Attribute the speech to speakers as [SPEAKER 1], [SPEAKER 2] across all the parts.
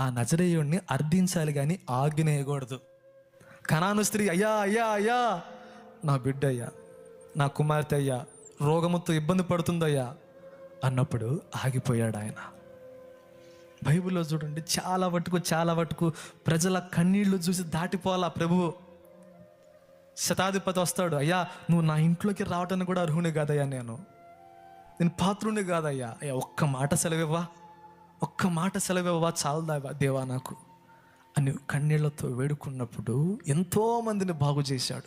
[SPEAKER 1] ఆ నజరేయుడిని అర్థించాలి కానీ ఆజ్ఞేయకూడదు కనాను స్త్రీ అయ్యా అయ్యా అయ్యా నా బిడ్డ అయ్యా నా కుమార్తె అయ్యా రోగముతో ఇబ్బంది పడుతుందయ్యా అన్నప్పుడు ఆగిపోయాడు ఆయన. బైబిల్లో చూడండి చాలా వట్టుకు చాలా వట్టుకు ప్రజల కన్నీళ్ళు చూసి దాటిపోవాలా ప్రభువు శతాధిపతి వస్తాడు అయ్యా నువ్వు నా ఇంట్లోకి రావటానికి కూడా అర్హుని కాదయ్యా నేను. నేను పాత్రుని కాదయ్యా. అయ్యా ఒక్క మాట సెలవివ్వా? ఒక్క మాట సెలవివ్వా చాలదావా దేవా నాకు. అని కన్నీళ్ళతో వేడుకున్నప్పుడు ఎంతోమందిని బాగు చేశాడు.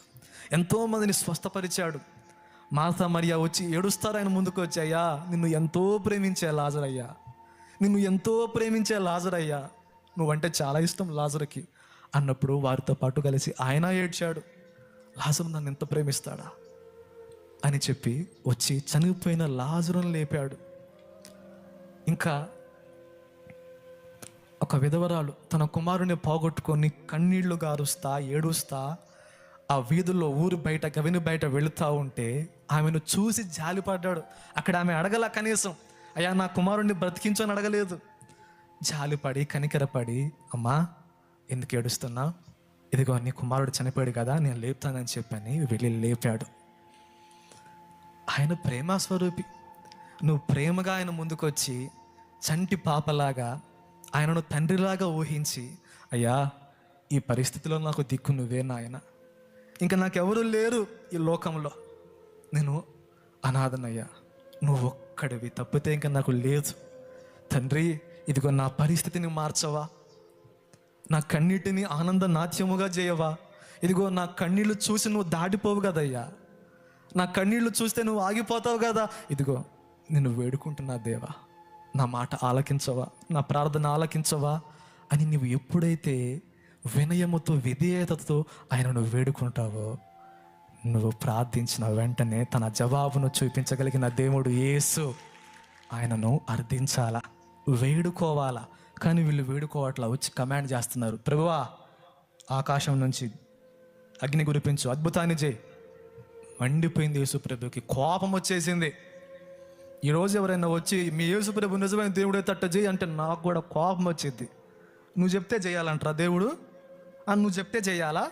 [SPEAKER 1] ఎంతోమందిని స్వస్థపరిచాడు. మాతా మరియా వచ్చి ఏడుస్తారు ఆయన ముందుకు వచ్చాయ్యా నిన్ను ఎంతో ప్రేమించే లాజరయ్యా. నిన్ను ఎంతో ప్రేమించే లాజరయ్యా. నువ్వంటే చాలా ఇష్టం లాజర్కి. అన్నప్పుడు వారితో పాటు కలిసి ఆయన ఏడ్చాడు. లాజరు నన్ను ఎంత ప్రేమిస్తాడా? అని చెప్పి వచ్చి చనిపోయిన లాజరును లేపాడు. ఇంకా ఒక విధవరాలు తన కుమారుని పోగొట్టుకొని కన్నీళ్ళు గారుస్తా ఏడుస్తా ఆ వీధుల్లో ఊరు బయట గవిని బయట వెళుతూ ఉంటే ఆమెను చూసి జాలిపడ్డాడు. అక్కడ ఆమె అడగల కనీసం అయ్యా నా కుమారుణ్ణి బ్రతికించని అడగలేదు. జాలిపడి కనికరపడి అమ్మా ఎందుకు ఏడుస్తున్నా? ఇదిగో నీ కుమారుడు చనిపోయాడు కదా నేను లేపుతానని చెప్పని వెళ్ళి లేపాడు. ఆయన ప్రేమస్వరూపి. నువ్వు ప్రేమగా ఆయన ముందుకొచ్చి చంటి పాపలాగా ఆయనను తండ్రిలాగా ఊహించి అయ్యా ఈ పరిస్థితిలో నాకు దిక్కు నువ్వే నాయన. ఇంకా నాకెవరు లేరు ఈ లోకంలో. నేను అనాథనయ్యా. నువ్వు ఒక్కడివి తప్పితే ఇంకా నాకు లేదు. తండ్రి ఇదిగో నా పరిస్థితిని మార్చవా. నా కన్నీటిని ఆనంద నాట్యముగా చేయవా ఇదిగో నా కన్నీళ్ళు చూసి నువ్వు దాటిపోవు కదయ్యా. నా కన్నీళ్ళు చూస్తే నువ్వు ఆగిపోతావు కదా. ఇదిగో నిన్ను వేడుకుంటున్నా దేవా. నా మాట ఆలకించవా? నా ప్రార్థన ఆలకించవా? అని నువ్వు ఎప్పుడైతే వినయముతో విధేయతతో ఆయనను వేడుకుంటావో నువ్వు ప్రార్థించిన వెంటనే తన జవాబును చూపించగలిగిన దేవుడు యేసు ఆయనను అర్థించాలా? వేడుకోవాలా? కానీ వీళ్ళు వేడుకోవట్లా వచ్చి కమాండ్ చేస్తున్నారు. ప్రభువా ఆకాశం నుంచి అగ్ని కురిపించు అద్భుతాన్ని చేయి. మండిపోయింది యేసుప్రభుకి కోపం వచ్చేసింది. ఈరోజు ఎవరైనా వచ్చి మీ యేసుప్రభు నిజమైన దేవుడే తట్ట చేయి అంటే నాకు కూడా కోపం వచ్చింది. నువ్వు చెప్తే చేయాలంటారా దేవుడు? అని నువ్వు చెప్తే చేయాలా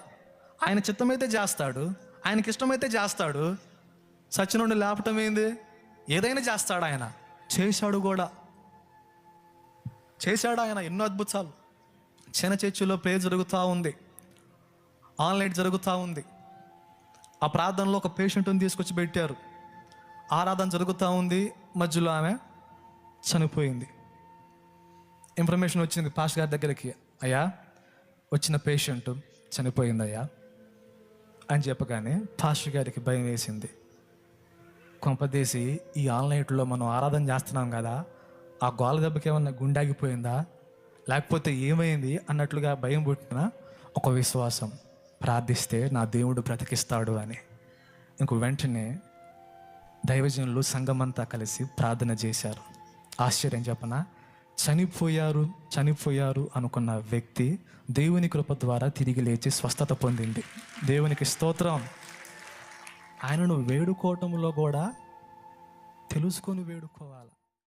[SPEAKER 1] ఆయన చిత్తమైతే చేస్తాడు ఆయనకి ఇష్టమైతే చేస్తాడు సచినుండి లేపటం ఏంది? ఏదైనా చేస్తాడు ఆయన. చేశాడు కూడా. చేశాడు ఆయన ఎన్నో అద్భుతాలు. చిన్న చర్చిలో ప్రే జరుగుతూ ఉంది. ఆన్లైన్ జరుగుతూ ఉంది. ఆ ప్రార్థనలో ఒక పేషెంట్ని తీసుకొచ్చి పెట్టారు. ఆరాధన జరుగుతూ ఉంది. మధ్యలో ఆమె చనిపోయింది. ఇన్ఫర్మేషన్ వచ్చింది పాస్ గారి దగ్గరికి. అయ్యా వచ్చిన పేషెంట్ చనిపోయింది అయ్యా అని చెప్పగానే పాస్టర్ గారికి భయం వేసింది. కొంపదేసి ఈ ఆన్లైన్లో మనం ఆరాధన చేస్తున్నాం కదా ఆ గోల దెబ్బకి ఏమన్నా గుండాగిపోయిందా? లేకపోతే ఏమైంది అన్నట్లుగా భయం పుట్టిన ఒక విశ్వాసం. ప్రార్థిస్తే నా దేవుడు బ్రతికిస్తాడు అని. ఇంక వెంటనే దైవజనులు సంఘమంతా కలిసి ప్రార్థన చేశారు. ఆశ్చర్యం చెప్పన? చనిపోయారు చనిపోయారు అనుకున్న వ్యక్తి దేవుని కృప ద్వారా తిరిగి లేచి స్వస్థత పొందింది. దేవునికి స్తోత్రం. ఆయనను వేడుకోవటంలో కూడా తెలుసుకొని వేడుకోవాలి?